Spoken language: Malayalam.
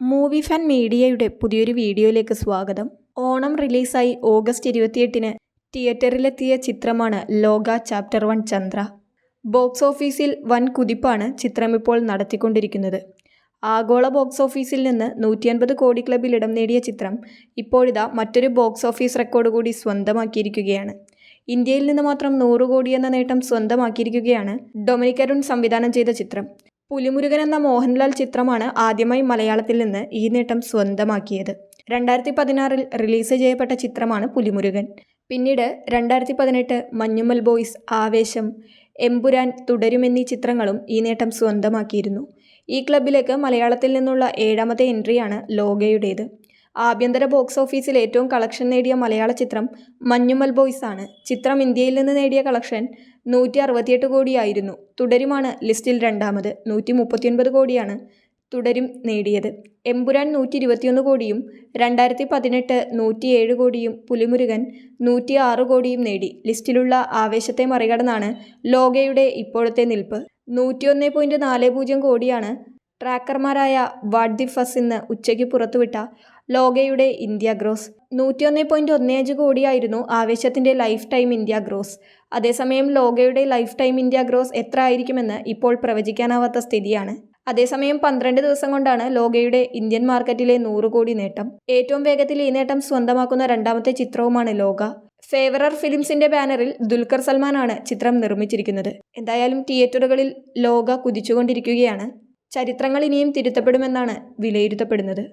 മൂവി ഫാൻ മീഡിയയുടെ പുതിയൊരു വീഡിയോയിലേക്ക് സ്വാഗതം. ഓണം റിലീസായി ഓഗസ്റ്റ് ഇരുപത്തിയെട്ടിന് തിയേറ്ററിലെത്തിയ ചിത്രമാണ് ലോക ചാപ്റ്റർ വൺ ചന്ദ്ര. ബോക്സ് ഓഫീസിൽ വൻ കുതിപ്പാണ് ചിത്രം ഇപ്പോൾ നടത്തിക്കൊണ്ടിരിക്കുന്നത്. ആഗോള ബോക്സ് ഓഫീസിൽ നിന്ന് നൂറ്റി അൻപത് കോടി ക്ലബിൽ ഇടം നേടിയ ചിത്രം ഇപ്പോഴിതാ മറ്റൊരു ബോക്സ് ഓഫീസ് റെക്കോർഡ് കൂടി സ്വന്തമാക്കിയിരിക്കുകയാണ്. ഇന്ത്യയിൽ നിന്ന് മാത്രം നൂറ് കോടി എന്ന നേട്ടം സ്വന്തമാക്കിയിരിക്കുകയാണ് ഡൊമിനിക് അരുൺ സംവിധാനം ചെയ്ത ചിത്രം. പുലിമുരുകൻ എന്ന മോഹൻലാൽ ചിത്രമാണ് ആദ്യമായി മലയാളത്തിൽ നിന്ന് ഈ നേട്ടം സ്വന്തമാക്കിയത്. രണ്ടായിരത്തി പതിനാറിൽ റിലീസ് ചെയ്യപ്പെട്ട ചിത്രമാണ് പുലിമുരുകൻ. പിന്നീട് രണ്ടായിരത്തി പതിനെട്ട് മഞ്ഞുമൽ ബോയ്സ് ആവേശം എമ്പുരാൻ തുടരുമെന്നീ ചിത്രങ്ങളും ഈ നേട്ടം സ്വന്തമാക്കിയിരുന്നു. ഈ ക്ലബിലേക്ക് മലയാളത്തിൽ നിന്നുള്ള ഏഴാമത്തെ എൻട്രിയാണ് ലോകയുടേത് ആഭ്യന്തര ബോക്സ് ഓഫീസിൽ ഏറ്റവും കളക്ഷൻ നേടിയ മലയാള ചിത്രം മഞ്ഞുമൽ ബോയ്സ് ആണ്. ചിത്രം ഇന്ത്യയിൽ നിന്ന് നേടിയ കളക്ഷൻ നൂറ്റി അറുപത്തിയെട്ട് കോടിയായിരുന്നു. തുടരുമാണ് ലിസ്റ്റിൽ രണ്ടാമത്. നൂറ്റി മുപ്പത്തിയൊൻപത് കോടിയാണ് തുടരും നേടിയത്. എമ്പുരാൻ നൂറ്റി ഇരുപത്തിയൊന്ന് കോടിയും രണ്ടായിരത്തി പതിനെട്ട് നൂറ്റിയേഴ് കോടിയും പുലിമുരുകൻ നൂറ്റി ആറ് കോടിയും നേടി. ലിസ്റ്റിലുള്ള ആവേശത്തെ മറികടന്നാണ് ലോകയുടെ ഇപ്പോഴത്തെ നിൽപ്പ്. നൂറ്റിയൊന്ന് പോയിന്റ് നാല് പൂജ്യം കോടിയാണ് ട്രാക്കർമാരായ വാഡ്ദി ഫസ് ഇന്ന് ഉച്ചയ്ക്ക് പുറത്തുവിട്ട ലോകയുടെ ഇന്ത്യ ഗ്രോസ്. നൂറ്റിയൊന്ന് പോയിന്റ് ഒന്ന് അഞ്ച് കോടിയായിരുന്നു ആവേശത്തിന്റെ ലൈഫ് ടൈം ഇന്ത്യ ഗ്രോസ്. അതേസമയം ലോകയുടെ ലൈഫ് ടൈം ഇന്ത്യ ഗ്രോസ് എത്ര ആയിരിക്കുമെന്ന് ഇപ്പോൾ പ്രവചിക്കാനാവാത്ത സ്ഥിതിയാണ്. അതേസമയം പന്ത്രണ്ട് ദിവസം കൊണ്ടാണ് ലോകയുടെ ഇന്ത്യൻ മാർക്കറ്റിലെ നൂറ് കോടി നേട്ടം. ഏറ്റവും വേഗത്തിൽ ഈ നേട്ടം സ്വന്തമാക്കുന്ന രണ്ടാമത്തെ ചിത്രവുമാണ് ലോക. ഫേവറർ ഫിലിംസിന്റെ ബാനറിൽ ദുൽഖർ സൽമാനാണ് ചിത്രം നിർമ്മിച്ചിരിക്കുന്നത്. എന്തായാലും തിയേറ്ററുകളിൽ ലോക കുതിച്ചുകൊണ്ടിരിക്കുകയാണ്. ചരിത്രങ്ങൾ ഇനിയും തിരുത്തപ്പെടുമെന്നാണ് വിലയിരുത്തപ്പെടുന്നത്.